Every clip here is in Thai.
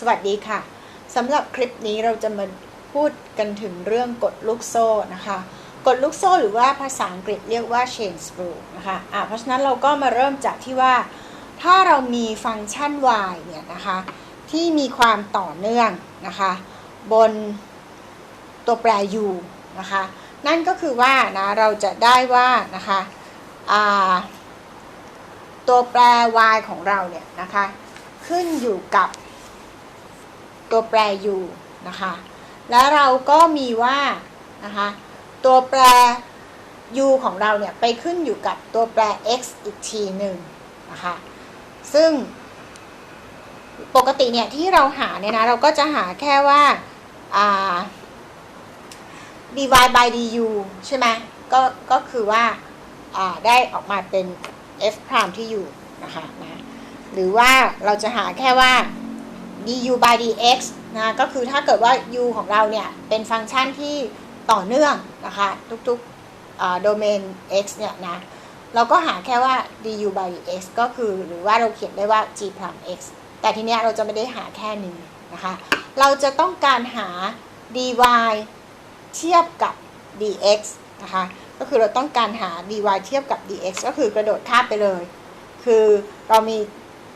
สวัสดีค่ะสำหรับคลิปนี้เราจะมาพูดกันถึงเรื่องกฎลูกโซ่นะคะกฎลูกโซ่หรือว่าภาษาอังกฤษเรียกว่า chain rule นะคะะเพราะฉะนั้นเราก็มาเริ่มจากที่ว่า ถ้าเรามีฟังก์ชัน y เนี่ยนะคะที่มีความต่อเนื่องนะคะบนตัวแปร u นะคะนั่นก็คือว่านะเราจะได้ว่านะคะตัวแปร y ของเราเนี่ยนะคะขึ้นอยู่กับ ตัวแปร u นะคะ แล้วเราก็มีว่านะคะตัวแปร u ของเราเนี่ยไปขึ้นอยู่กับตัวแปร x อีกทีหนึ่งนะคะซึ่งปกติเนี่ยที่เราหาเนี่ยนะเราก็จะหาแค่ว่า dy by du ใช่ไหมก็ก็คือว่าได้ออกมาเป็น f prime ที่อยู่นะคะนะหรือว่าเราจะหาแค่ว่า du by dx นะก็คือถ้าเกิดว่า u ของเราเนี่ย เป็นฟังก์ชันที่ต่อเนื่องนะคะทุกๆโดเมน x เนี่ยนะเราก็หาแค่ว่า du by dx ก็คือหรือว่าเราเขียนได้ว่า g prime x แต่ทีเนี้ยเราจะไม่ได้หาแค่นี้นะคะ เราจะต้องการหา dy เทียบกับ dx นะคะก็คือเราต้องการหา dy เทียบกับ dx ก็คือกระโดดข้ามไปเลย คือเรามี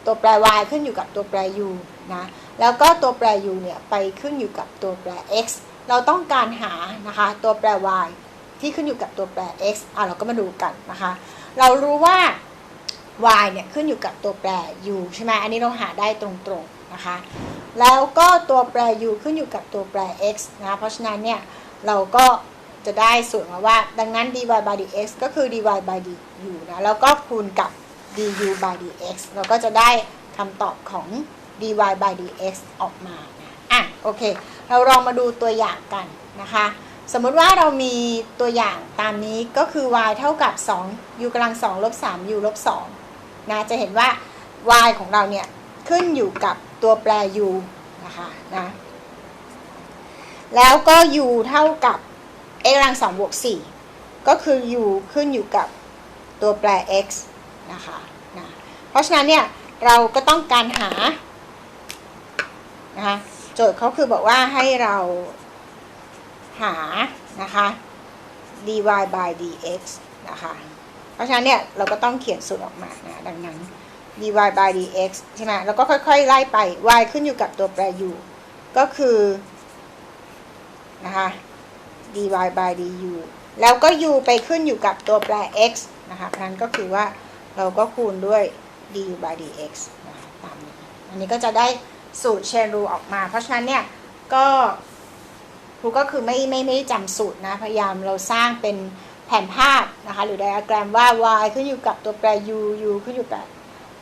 ตัวแปร y ขึ้นอยู่กับตัวแปร u นะ แล้วก็ตัวแปร u เนี่ยไปขึ้นอยู่กับตัวแปร x เราต้องการหานะคะตัวแปร y ที่ขึ้นอยู่กับตัวแปร x อะเราก็มาดูกันนะคะ เรารู้ว่า y เนี่ยขึ้นอยู่กับตัวแปร u ใช่ไหมอันนี้เราหาได้ตรงๆนะคะ แล้วก็ตัวแปร u ขึ้นอยู่กับตัวแปร x นะ เพราะฉะนั้นเนี่ยเราก็จะได้สูตรมาว่า ดังนั้น dy by dx ก็คือ dy by du นะ แล้วก็คูณกับ du by dx เราก็จะได้คำตอบของ dy by dx ออกมาอะโอเค เราลองมาดูตัวอย่างกันนะคะ สมมติว่าเรามีตัวอย่างตามนี้ก็คือ y เท่ากับ 2 u กำลัง2ลบ 3 u ลบ2นะจะเห็นว่า y ของเราเนี่ย ขึ้นอยู่กับตัวแปร u นะคะนะแล้วก็ u เท่ากับ x กำลัง2บวก4ก็คือ u ขึ้นอยู่กับตัวแปร x นะคะนะเพราะฉะนั้นเนี่ย เราก็ต้องการหา นะคะโจทย์เขาคือบอกว่าให้เราหานะคะ dy by dx นะคะเพราะฉะนั้นเนี่ยเราก็ต้องเขียนสูตรออกมานะดังนั้น dy by dx ใช่ไหมแล้วก็ค่อยๆ ไล่ไป y ขึ้นอยู่กับตัวแปร u ก็คือนะคะ dy by du แล้วก็ u ไปขึ้นอยู่กับตัวแปร x นะคะเพราะนั้นก็คือว่าเราก็คูณด้วย du by dx นะคะตามนี้ อันนี้ก็จะได้ สูตรเชนรูออกมา เพราะฉะนั้นเนี่ยก็ครูก็คือไม่ไม่ไม่จำสูตรนะ พยายามเราสร้างเป็นแผนภาพนะคะหรือไดอะแกรมว่า y ขึ้นอยู่กับตัวแปร u u ขึ้นอยู่กับ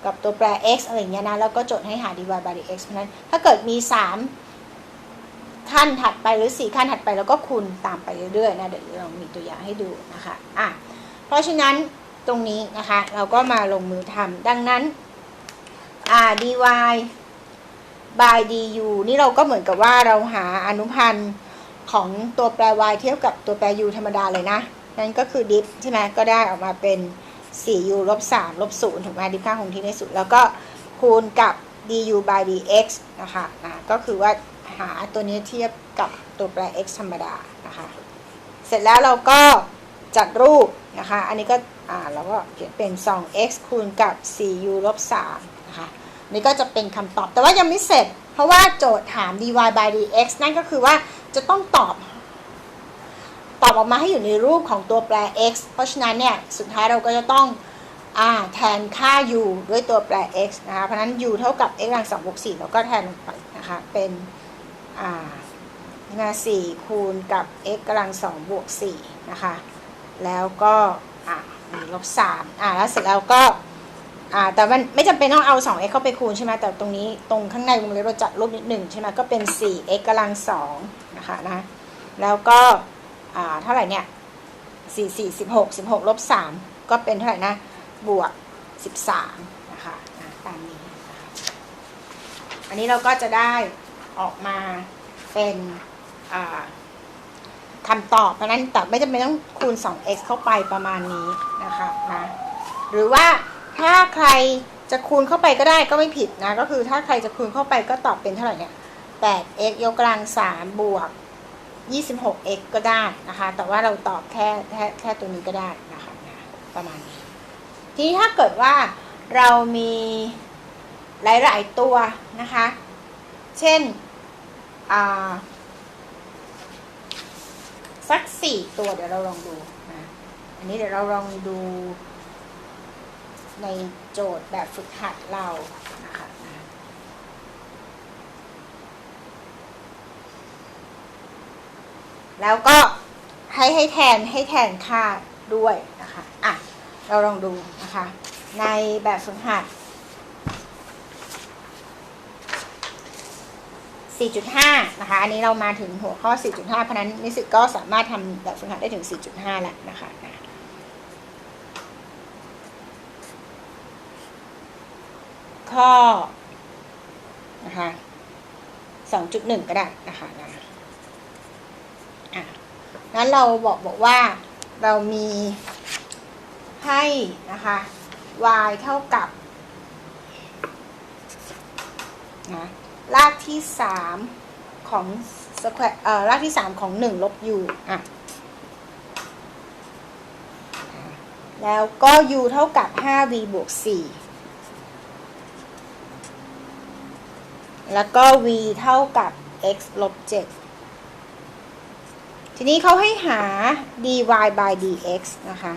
กับตัวแปร x อะไรอย่างเงี้ยนะ แล้วก็โจดให้หา dy by dx เพราะนั้นถ้าเกิดมี 3 ขั้นถัดไปหรือ 4 ขั้นถัดไปแล้วก็คูณตามไปเรื่อยๆนะเดี๋ยวเรามีตัวอย่างให้ดูนะคะอะเพราะฉะนั้นตรงนี้นะคะ เราก็มาลงมือทำดังนั้นอ่า dy by du นี่เราก็เหมือนกับว่าเราหาอนุพันธ์ของตัวแปร y เทียบกับตัวแปร u ธรรมดาเลยนะ นั่นก็คือดิฟใช่ไหมก็ได้ออกมาเป็น 4u ลบ3ลบ0ถูกไหมดิฟค่าคงที่ในสุด แล้วก็คูณกับ du by dx นะคะนะก็คือว่าหาตัวนี้เทียบกับตัวแปร x ธรรมดานะคะ เสร็จแล้วเราก็จัดรูปนะคะ อันนี้ก็อ่าเราก็เขียนเป็น 2x คูณกับ 4u ลบ3 นี่ก็จะเป็นคำตอบ แต่ว่ายังไม่เสร็จ เพราะว่าโจทย์ถาม dy by dx นั่นก็คือว่าจะต้องตอบ ตอบออกมาให้อยู่ในรูปของตัวแปร x เพราะฉะนั้นเนี่ย สุดท้ายเราก็จะต้องอแทนค่า u ด้วยตัวแปร x นะคะ เพราะนั้น u เท่ากับ x กำลัง2บวก4เราก็แทนลงไปนะคะ เป็นอ่านา4คูณกับ x กำลัง2บวก4นะคะ แล้วก็อ่าลบ3อ่าแล้วเสร็จแล้วก็ อ่าแต่มันไม่จำเป็นต้องเอา 2x เข้าไปคูณใช่ไหมแต่ตรงนี้ตรงข้างในวงเล็บเราจัดลบนิดหนึ่งใช่ไหมก็เป็น 4x กำลัง2นะคะนะแล้วก็อ่าเท่าไหร่เนี่ย4 4 16 16ลบ3ก็เป็นเท่าไหร่นะบวก 13นะคะนะตามนี้อันนี้เราก็จะได้ออกมาเป็นอ่าคำตอบเพราะนั้นแต่ไม่จำเป็นต้องคูณ 2x เข้าไปประมาณนี้นะคะนะหรือว่า ถ้าใครจะคูณเข้าไปก็ได้ก็ไม่ผิดนะ ก็คือถ้าใครจะคูณเข้าไปก็ตอบเป็นเท่าไหร่เนี่ย 8x ยกกำลัง3บวก 26x ก็ได้นะคะ แต่ว่าเราตอบแค่แค่แค่ตัวนี้ก็ได้นะคะนะประมาณนี้ ทีนี้ถ้าเกิดว่าเรามีหลาย ๆ ตัวนะคะ เช่นสักสี่ตัวเดี๋ยวเราลองดูนะอันนี้เดี๋ยวเราลองดู ในโจทย์แบบฝึกหัดเรานะคะแล้วก็ให้ให้แทนให้แทนค่าด้วยนะคะอะเราลองดูนะคะ ในแบบฝึกหัด 4.5 นะคะ อันนี้เรามาถึงหัวข้อ 4.5 เพราะนั้นนิสิตก็สามารถทำแบบฝึกหัดได้ถึง 4.5 แล้วนะคะนะ ข้อนะคะ2.1ก็ได้นะคะนะอะนั้นเราบอกบอกว่าเรามีให้นะคะ y เท่ากับนะรากที่สามของสแควร์เอ่อรากที่สามของหนึ่งลบ u อะแล้วก็ u เท่ากับ 5v บวก4 แล้วก็ v เท่ากับ x ลบ7ทีนี้เขาให้หา dy by dx นะคะ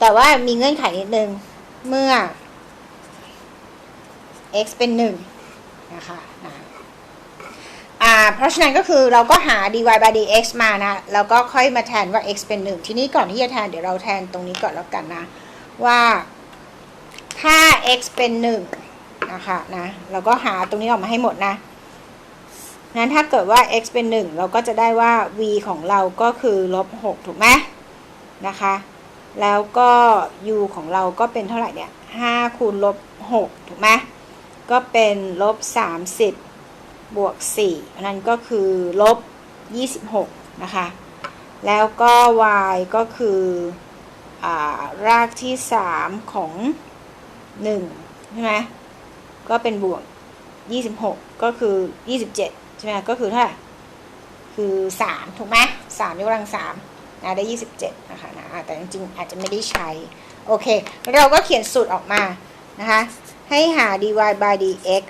แต่ว่ามีเงื่อนไขนิดนึง เมื่อ x เป็น 1 นะคะนะอ่าเพราะฉะนั้นก็คือเราก็หา dy by dx มานะ แล้วก็ค่อยมาแทนว่า x เป็น 1 ทีนี้ก่อนที่จะแทนเดี๋ยวเราแทนตรงนี้ก่อนแล้วกันนะ ว่าถ้า x เป็น 1 นะคะนะเราก็หาตรงนี้ออกมาให้หมดนะนั้นถ้าเกิดว่า x เป็น 1 เราก็จะได้ว่า v ของเราก็คือลบ6ถูกไหมนะคะ แล้วก็ u ของเราก็เป็นเท่าไหร่เนี่ย5คูณลบ6ถูกไหมก็เป็นลบ30 บวก4นั้นก็คือลบ 26 นะคะ แล้วก็ y ก็คืออารากที่ 3 ของ 1 ใช่ไหม ก็เป็นบวก 26 ก็คือ 27 ใช่ไหมก็คือเท่าคือ 3 ถูกไหม3ยกกำลัง3นะได้ 27 นะคะนะแต่จริงๆอาจจะไม่ได้ใช้ โอเค เราก็เขียนสูตรออกมานะคะ ให้หา dy by dx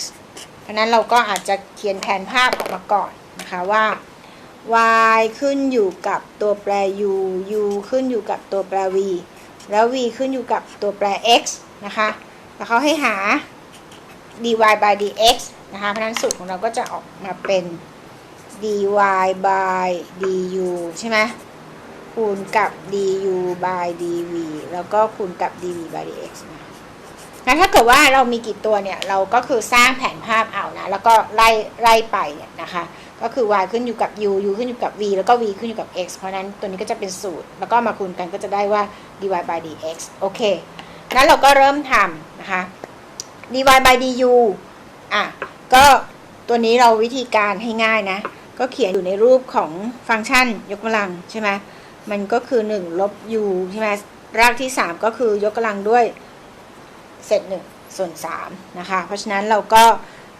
เพราะนั้นเราก็อาจจะเขียนแผนภาพออกมาก่อนนะคะว่า y ขึ้นอยู่กับตัวแปร u u ขึ้นอยู่กับตัวแปร v แล้ว v ขึ้นอยู่กับตัวแปร x นะคะ แล้วเขาให้หา dy by dx นะคะเพราะนั้นสูตรของเราก็จะออกมาเป็น dy by du ใช่ไหมคูณกับ du by dv แล้วก็คูณกับ dv by dx นะงั้นถ้าเกิดว่าเรามีกี่ตัวเนี่ย เราก็คือสร้างแผนภาพเอานะ แล้วก็ไล่ไล่ไปเนี่ยนะคะ ก็คือ y ขึ้นอยู่กับ u u ขึ้นอยู่กับ v แล้วก็ v ขึ้นอยู่กับ x เพราะฉะนั้นตัวนี้ก็จะเป็นสูตร แล้วก็มาคูณกันก็จะได้ว่า dy by dx โอเค งั้นเราก็เริ่มทำนะคะ dy by du อะ ก็ตัวนี้เราวิธีการให้ง่ายนะ ก็เขียนอยู่ในรูปของฟังก์ชันยกกำลังใช่ไหมมันก็คือ 1 ลบ u ใช่ไหมรากที่ 3 ก็คือยกกำลังด้วยเศษ1ส่วน3นะคะ เพราะฉะนั้นเราก็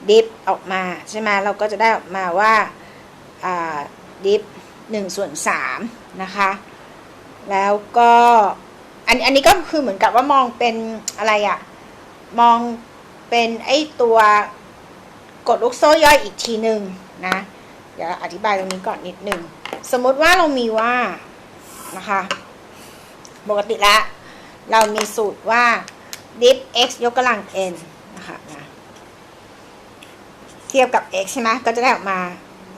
ดิฟออกมาใช่ไหมเราก็จะได้ออกมาว่าดิฟ1ส่วน3นะคะ แล้วก็อันอันนี้ก็คือเหมือนกับว่ามองเป็นอะไรอะมอง เป็นไอตัวกดลูกโซ่ย่อยอีกทีหนึ่งนะ เดี๋ยวอธิบายตรงนี้ก่อนนิดหนึ่ง สมมติว่าเรามีว่านะคะ ปกติล้วเรามีสูตรว่า diff x ยกกำลัง n นะคะนะเทียบกับ x ใช่ไหมก็จะได้ออกมา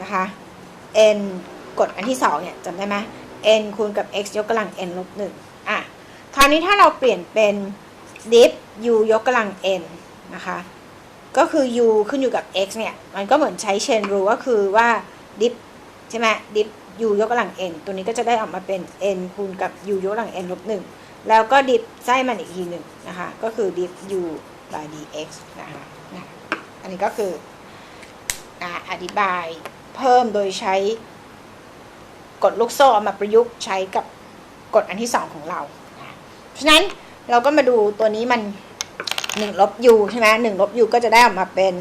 นะคะ n กดอันที่สองเนี่ยจำได้ไหม n คูณกับ x ยกกำลัง n ลบหนึ่งอะ คราวนี้ถ้าเราเปลี่ยนเป็น diff u ยกกำลัง n นะคะ ก็คือ u ขึ้นอยู่กับ x เนี่ย มันก็เหมือนใช้เชนรูก็คือว่า diff ใช่ไหม diff u ยกกำลัง n ตัวนี้ก็จะได้ออกมาเป็น n คูณกับ u ยกกำลัง n ลบหนึ่งแล้วก็ diff ไส้มันอีกทีหนึ่งนะคะ ก็คือ diff u by dx นะคะนะอันนี้ก็คืออธิบายเพิ่มโดยใช้กฎลูกโซ่เอามาประยุกต์ใช้กับกฎอันที่สองของเรา เพราะฉะนั้นเราก็มาดูตัวนี้มัน 1ลบ u ใช่ไหม1ลบ u ก็จะได้ออกมาเป็น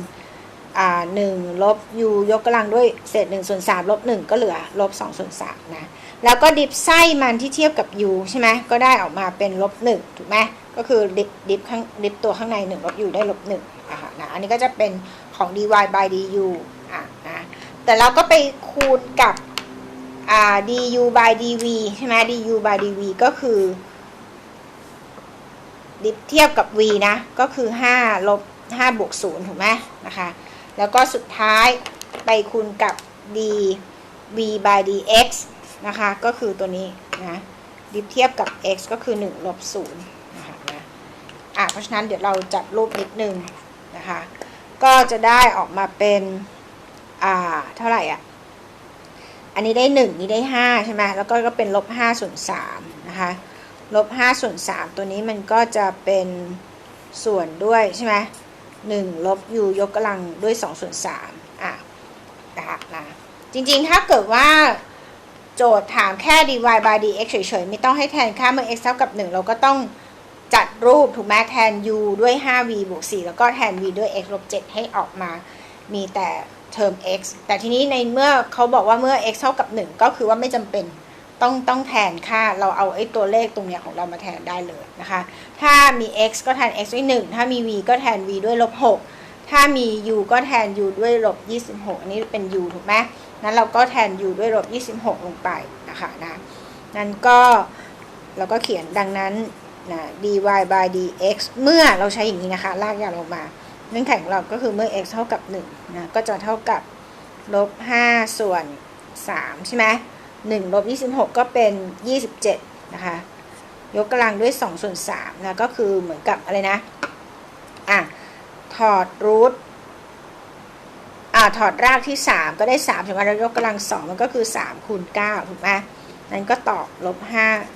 อ่า1ลบ u ยกกำลังด้วยเศษ1ส่วน3ลบ 1 ก็เหลือลบ2ส่วน3นะ แล้วก็ดิฟไส้มันที่เทียบกับ u ใช่ไหมก็ได้ออกมาเป็นลบ1ถูกไหมก็คือดิฟดิฟข้างดิฟตัวข้างใน1ลบ u ได้ลบ1อะค่ะนะอันนี้ก็จะเป็นของ dy by du อะนะแต่เราก็ไปคูณกับอ่า du by dv ใช่ไหม du by dv ก็คือ ดิฟเทียบกับ v นะ ก็คือ5ลบ5บวก0ถูกไหมนะคะ แล้วก็สุดท้ายไปคูณกับ dv by dx นะคะ ก็คือตัวนี้นะดิฟเทียบกับ x ก็คือ1ลบ0นะคะนะอะเพราะฉะนั้นเดี๋ยวเราจัดรูปนิดนึงนะคะ ก็จะได้ออกมาเป็น อ่า เท่าไหร่อะ อันนี้ได้ 1 นี้ได้ 5 ใช่ไหมแล้วก็ก็เป็นลบ5ส่วน3นะคะ ลบ5ส่วน3ตัวนี้มันก็จะเป็นส่วนด้วยใช่ไหม1ลบ u ยกกำลังด้วย2ส่วน3อะนะคะนะจริงๆ ถ้าเกิดว่าโจทย์ถามแค่ dy by dx เฉยๆ ไม่ต้องให้แทนค่าเมื่อ x เท่ากับ 1 เราก็ต้องจัดรูปถูกไหมแทน u ด้วย 5v บวก 4 แล้วก็แทน v ด้วย x ลบ 7 ให้ออกมา มีแต่เทอม x แต่ทีนี้ในเมื่อเขาบอกว่าเมื่อ x เท่ากับ 1 ก็คือว่าไม่จำเป็น ต้องต้องแทนค่าเราเอาไอ้ตัวเลขตรงเนี้ยของเรามาแทนได้เลยนะคะ ถ้ามี x ก็แทน x ด้วย 1 ถ้ามี v ก็แทน v ด้วยลบ6ถ้ามี u ก็แทน u ด้วยลบ26 อันนี้เป็น u ถูกไหมนั้นเราก็แทน u ด้วยลบ26 ลงไปนะคะนะนั้นก็เราก็เขียนดังนั้นนะ dy by dx เมื่อเราใช้อย่างนี้นะคะ ลากยาวลงมาเงื่อนไขของเราก็คือเมื่อ x เท่ากับ1นะก็จะเท่ากับลบ5ส่วน3ใช่ไหม 1ลบ26 ก็เป็น 27 นะคะ ยกกำลังด้วย2ส่วน3นะ ก็คือเหมือนกับอะไรนะ อะ ถอดรูทอ่าถอดรากที่ 3 ก็ได้3ใช่ไหมแล้วยกกำลัง 2 มันก็คือ 3คูณ9ถูกไหมนั้นก็ตอบลบ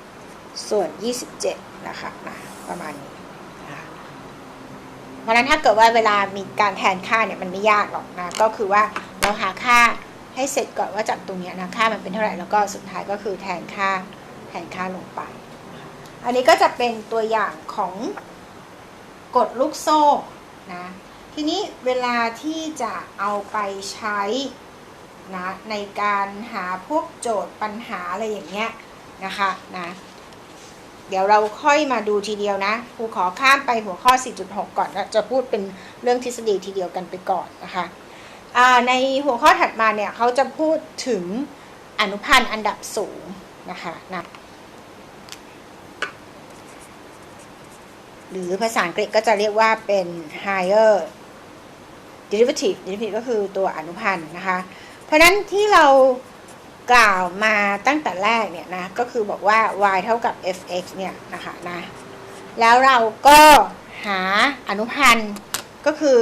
5 ส่วน 27 นะคะนะประมาณนี้เพราะฉะนั้นถ้าเกิดว่าเวลามีการแทนค่าเนี่ยมันไม่ยากหรอกนะ ก็คือว่าเราหาค่า ให้เสร็จก่อนว่าจากตรงนี้นะค่ามันเป็นเท่าไหร่แล้วก็สุดท้ายก็คือแทนค่าแทนค่าลงไป อันนี้ก็จะเป็นตัวอย่างของกฎลูกโซ่นะทีนี้เวลาที่จะเอาไปใช้นะในการหาพวกโจทย์ปัญหาอะไรอย่างเงี้ยนะคะนะเดี๋ยวเราค่อยมาดูทีเดียวนะครูขอข้ามไปหัวข้อ 4.6 ก่อนนะจะพูดเป็นเรื่องทฤษฎีทีเดียวกันไปก่อนนะคะ ในหัวข้อถัดมาเนี่ยเขาจะพูดถึงอนุพันธ์อันดับสูงนะคะนะหรือภาษาอังกฤษก็จะเรียกว่าเป็น higher derivative derivative ก็คือตัวอนุพันธ์นะคะ เพราะนั้นที่เรากล่าวมาตั้งแต่แรกเนี่ยนะก็คือบอกว่า y เท่ากับ fx เนี่ยนะคะนะแล้วเราก็หาอนุพันธ์ก็คือ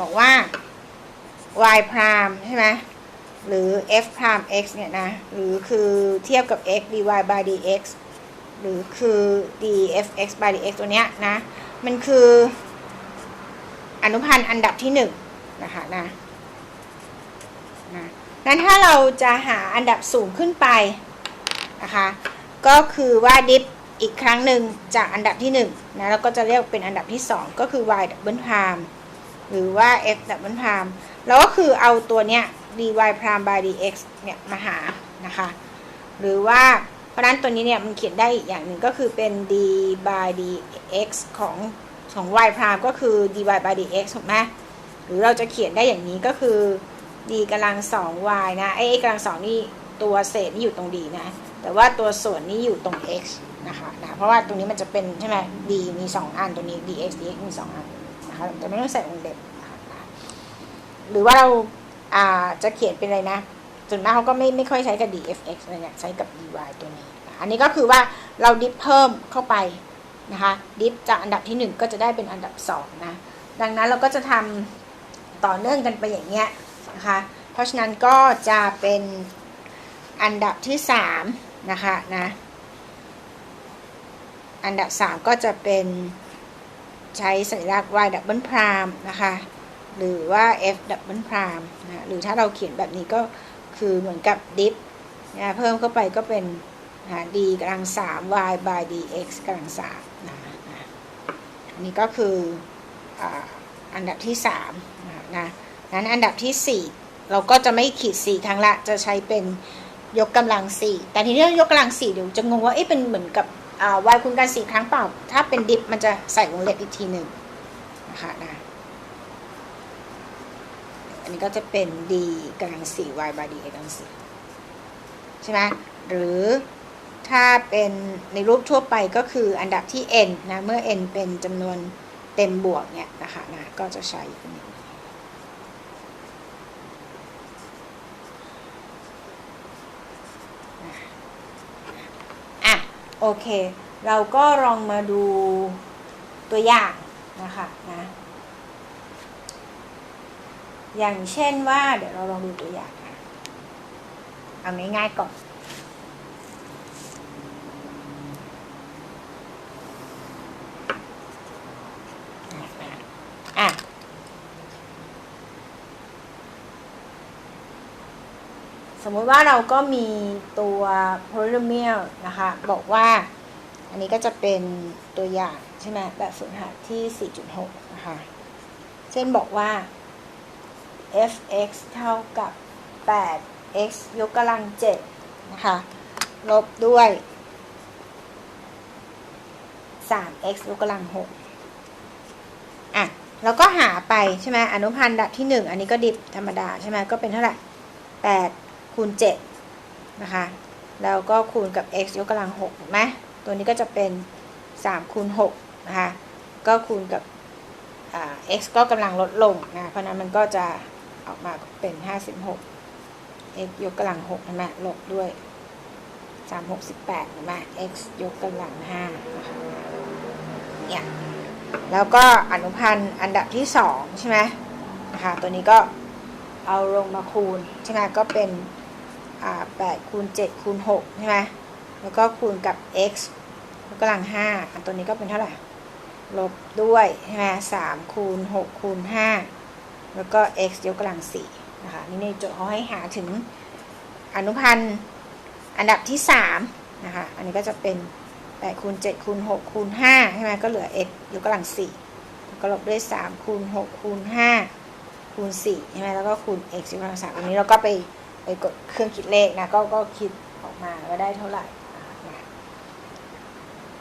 บอกว่า y พรามใช่ไหมหรือ f พราม x เนี่ยนะ หรือคือเทียบกับ x dy by dx หรือคือ dfx by dx ตัวเนี้ยนะ มันคืออนุพันธ์อันดับที่หนึ่งนะคะนะนะนั้นถ้าเราจะหาอันดับสูงขึ้นไปนะคะ ก็คือว่าดิฟอีกครั้งหนึ่งจากอันดับที่1นะแล้วก็จะเรียกเป็นอันดับที่ 2 ก็คือ y double prime หรือว่า f double prime วก็คือเอาตัวเนี้ย dy prime by dx เนี่ยมาหานะคะ หรือว่าเพราะนั้นตัวนี้เนี่ยมันเขียนได้อีกอย่างหนึ่งก็คือเป็น d by dx ของของ y prime ก็คือ dy by dx ถูกไหมหรือเราจะเขียนได้อย่างนี้ก็คือ d กำลัง 2y นะไอ้กำลัง2นี่ตัวเศษนี่อยู่ตรง d นะ แต่ว่าตัวส่วนนี้อยู่ตรง x นะคะนะเพราะว่าตรงนี้มันจะเป็นใช่ไหม d มี 2 อันตัวนี้ dx dx มี 2 อันนะคะแต่ไม่ต้องใส่วงเล็บ หรือว่าเราอ่าจะเขียนเป็นอะไรนะส่วนมากเขาก็ไม่ไม่ค่อยใช้กับ dfx เลยเนี่ยใช้กับ dy ตัวนี้ อันนี้ก็คือว่าเราดิฟเพิ่มเข้าไปนะคะดิฟจากอันดับที่ 1 ก็จะได้เป็นอันดับ2นะดังนั้นเราก็จะทำต่อเนื่องกันไปอย่างเงี้ยนะคะเพราะฉะนั้นก็จะเป็นอันดับที่3นะคะนะอันดับ 3 ก็จะเป็นใช้สัญลักษณ์ y double prime นะคะ หรือว่า f double prime นะหรือถ้าเราเขียนแบบนี้ก็คือเหมือนกับ diff นะเพิ่มเข้าไปก็เป็นนะ d กำลัง3 y by dx กำลัง3นะนะอันนี้ก็คืออันดับที่สามนะนั้นอันดับที่สี่เราก็จะไม่ขีดสี่ครั้งละ จะใช้เป็นยกกำลังสี่แต่ทีนี้ยกกำลังสี่เดี๋ยวจะงงว่าเอ๊ะเป็นเหมือนกับอ่าวายคูณกันสี่ครั้งเปล่า ถ้าเป็นดิฟมันจะใส่วงเล็บอีกทีหนึ่งนะคะนะ อันนี้ก็จะเป็น d กำลังสี่ y by d กำลังสี่ใช่ไหมหรือถ้าเป็นในรูปทั่วไปก็คืออันดับที่ n นะ เมื่อ n เป็นจำนวนเต็มบวกเนี่ยนะคะนะก็จะใช้อันนี้อะโอเค เราก็ลองมาดูตัวอย่างนะคะนะ อย่างเช่นว่า เดี๋ยวเราลองดูตัวอย่างนะเอาง่ายๆก่อนอะสมมุติว่าเราก็มีตัว polynomial นะคะ บอกว่าอันนี้ก็จะเป็นตัวอย่างใช่ไหมแบบฝึกหัดที่ 4.6 นะคะ เช่นบอกว่า f(x) เท่ากับ 8x ยกกำลัง7นะคะ ลบด้วย 3x ยกกำลัง6อะ แล้วก็หาไปใช่ไหมอนุพันธ์ดับที่ 1 อันนี้ก็ดิบธรรมดาใช่ไหมก็เป็นเท่าไหร่ 8 คูณ 7 นะคะ แล้วก็คูณกับ x ยกกำลัง6ถูกไหมตัวนี้ก็จะเป็น 3 คูณ6นะคะ ก็คูณกับ x ก็กำลังลดลงนะ เพราะนั้นมันก็จะ ออกมาเป็น56 x ยกกำลัง6ใช่ไหมลบด้วย3 6 8ใช่ไหม x ยกกำลัง5นะคะเนี่ยแล้วก็อนุพันธ์อันดับที่2ใช่ไหมนะคะตัวนี้ก็เอาลงมาคูณใช่ไหมก็เป็น8คูณ7คูณ6ใช่ไหมแล้วก็คูณกับ x ยกกำลัง5อันตัวนี้ก็เป็นเท่าไหร่ลบด้วยใช่ไหมสามคูณหกคูณห้า แล้วก็ x ยกกำลังสี่นะคะนี่ในโจทย์เขาให้หาถึงอนุพันธ์อันดับที่สามนะคะอันนี้ก็จะเป็นแปดคูณเจ็ดคูณหกคูณห้าใช่ไหมก็เหลือ x ยกกำลังสี่ก็ลบด้วยสามคูณหกคูณห้าคูณสี่ใช่ไหมแล้วก็คูณ x ยกกำลังสามอันนี้เราก็ไปไปกดเครื่องคิดเลขนะก็ก็คิดออกมาว่าได้เท่าไหร่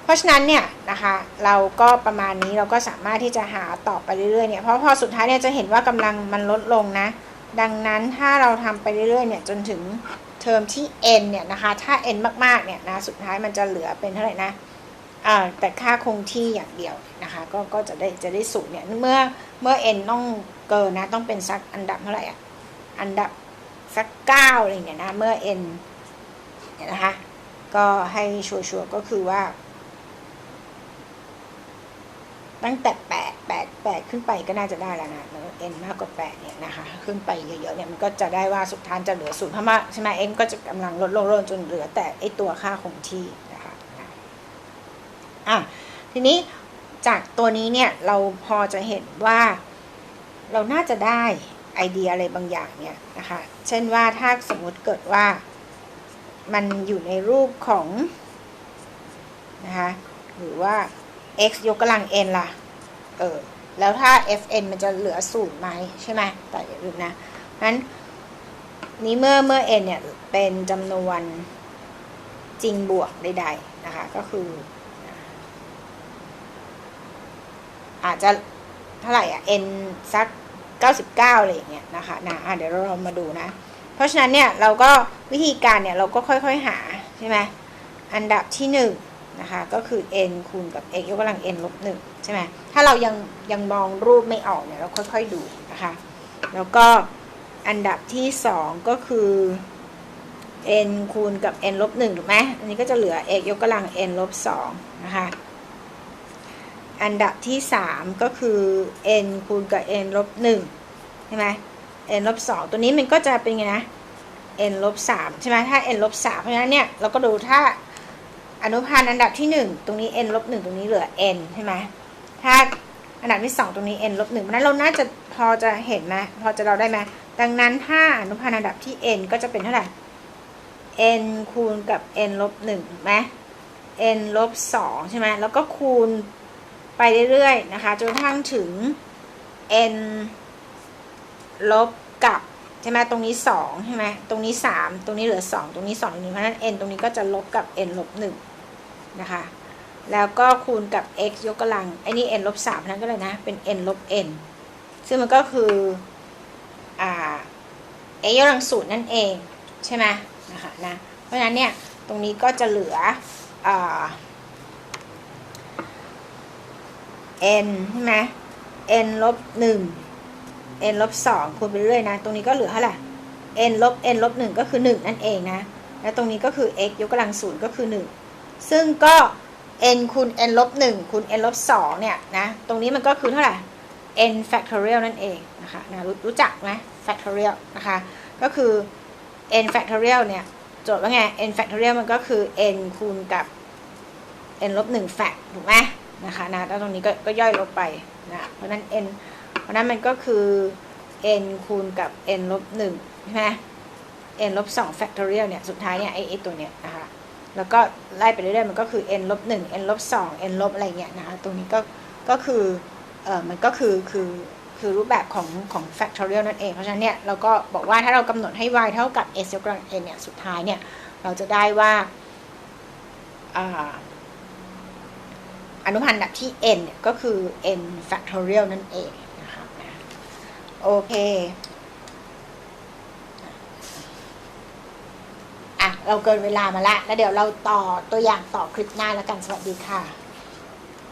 เพราะฉะนั้นเนี่ยนะคะเราก็ประมาณนี้เราก็สามารถที่จะหาต่อไปเรื่อยๆเนี่ยเพราะพอสุดท้ายเนี่ยจะเห็นว่ากำลังมันลดลงนะ ดังนั้นถ้าเราทำไปเรื่อยๆเนี่ยจนถึงเทอมที่ n เนี่ยนะคะถ้า n มากๆเนี่ยนะสุดท้ายมันจะเหลือเป็นเท่าไหร่นะแต่ค่าคงที่อย่างเดียวนะคะก็ก็จะได้จะได้สูงเนี่ยเมื่อเมื่อ n ต้องเกินนะต้องเป็นสักอันดับเท่าไหร่อะอันดับสักเก้าอะไรเงี้ยนะเมื่อ n เนี่ยนะคะก็ให้ชัวร์ๆก็คือว่า ตั้งแต่แปดแปดแปดขึ้นไปก็น่าจะได้แล้วนะเอ็นมากกว่าแปดเนี่ยนะคะขึ้นไปเยอะๆเนี่ยมันก็จะได้ว่าสุดท้ายจะเหลือศูนย์เพราะว่าใช่ไหมเอ็นก็จะกำลังลดลงลงจนเหลือแต่ไอตัวค่าคงที่นะคะอะทีนี้จากตัวนี้เนี่ยเราพอจะเห็นว่าเราน่าจะได้ไอเดียอะไรบางอย่างเนี่ยนะคะเช่นว่าถ้าสมมุติเกิดว่ามันอยู่ในรูปของนะคะหรือว่า x ยกกำลัง n ล่ะ เออ แล้วถ้า fn มันจะเหลือศูนย์ไหมใช่ไหมแต่อย่าลืมนะนั้นนี้เมื่อเมื่อ n เนี่ย เป็นจำนวนจริงบวกใดๆนะคะ ก็คือ อาจจะเท่าไหร่อะ n สัก 99อะไรอย่างเงี้ยนะคะนะะเดี๋ยวเรามาดูนะ เพราะฉะนั้นเนี่ย เราก็วิธีการเนี่ย เราก็ค่อยๆหาใช่ไหมอันดับที่ 1 นะคะก็คือ n คูณกับ x ยกกำลัง n ลบหนึ่งใช่ไหมถ้าเรายังยังมองรูปไม่ออกเนี่ยเราค่อยๆดูนะคะ แล้วก็อันดับที่ 2 ก็คือ n คูณกับ n ลบหนึ่งถูกไหมอันนี้ก็จะเหลือ x ยกกำลัง n ลบสองนะคะ อันดับที่ 3 ก็คือ n คูณกับ n ลบหนึ่งใช่ไหม n ลบสองตัวนี้มันก็จะเป็นไงนะ n ลบสามใช่ไหมถ้า n ลบสามเพราะฉะนั้นเนี่ยเราก็ดูถ้า อนุพันธ์อันดับที่ 1 ตรงนี้ n ลบ1ตรงนี้เหลือ n ใช่ไหมถ้าอันดับที่ 2 ตรงนี้ n ลบ1เพราะนั้นเราน่าจะพอจะเห็นไหมพอจะเราได้ไหมดังนั้นถ้าอนุพันธ์อันดับที่ n ก็จะเป็นเท่าไหร่ n คูณกับ n ลบ1ถูกไหม n ลบ2ใช่ไหมแล้วก็คูณไปเรื่อยๆนะคะจนกระทั่งถึง n ลบกับใช่ไหมตรงนี้2ใช่ไหมตรงนี้ 3 ตรงนี้เหลือ 2 ตรงนี้2หนึ่งเพราะฉะนั้น n ตรงนี้ก็จะลบกับ n ลบ1 นะคะ แล้วก็คูณกับ x ยกกำลังไอ้นี่ n ลบ3นั่นก็เลยนะ เป็น n ลบ n ซึ่งมันก็คืออ่า a ยกกำลังสูตรนั่นเองใช่ไหมนะคะนะเพราะฉะนั้นเนี่ย ตรงนี้ก็จะเหลืออ่า n ใช่ไหม n ลบหนึ่ง n ลบสองคูณไปเรื่อยนะ ตรงนี้ก็เหลือเท่าไหร่ n ลบ n ลบหนึ่งก็คือหนึ่งนั่นเองนะ แล้วตรงนี้ก็คือ x ยกกำลังศูนย์ก็คือหนึ่ง ซึ่งก็ n คูณ n ลบหนึ่งคูณ n ลบสองเนี่ยนะ ตรงนี้มันก็คือเท่าไหร่ n factorial นั่นเองนะคะนะรู้รู้จักไหม factorial นะคะ ก็คือ n factorial เนี่ยโจทย์ว่าไง n factorial มันก็คือ n คูณกับ n ลบหนึ่ง fact ถูกไหมนะคะนะแล้วตรงนี้ก็ก็ย่อยลบไปนะเพราะนั้น n เพราะนั้นมันก็คือ n คูณกับ n ลบหนึ่งใช่ไหม n ลบสอง factorial เนี่ย สุดท้ายเนี่ยไอ้ไอตัวเนี้ยนะคะ แล้วก็ไล่ไปเรื่อยๆมันก็คือ n ลบหนึ่ง n ลบสอง n ลบอะไรเงี้ยนะคะตรงนี้ก็ก็คือเออมันก็คือคือคือรูปแบบของของ factorial นั่นเอง เพราะฉะนั้นเนี่ยเราก็บอกว่าถ้าเรากำหนดให้ y เท่ากับ s ยกกำลัง n เนี่ยสุดท้ายเนี่ยเราจะได้ว่าอนุพันธ์แบบที่ n เนี่ยก็คือ n factorial นั่นเองนะคะโอเค อะ เราเกินเวลามาแล้วแล้วเดี๋ยวเราต่อตัวอย่างต่อคลิปหน้าแล้วกันสวัสดีค่ะ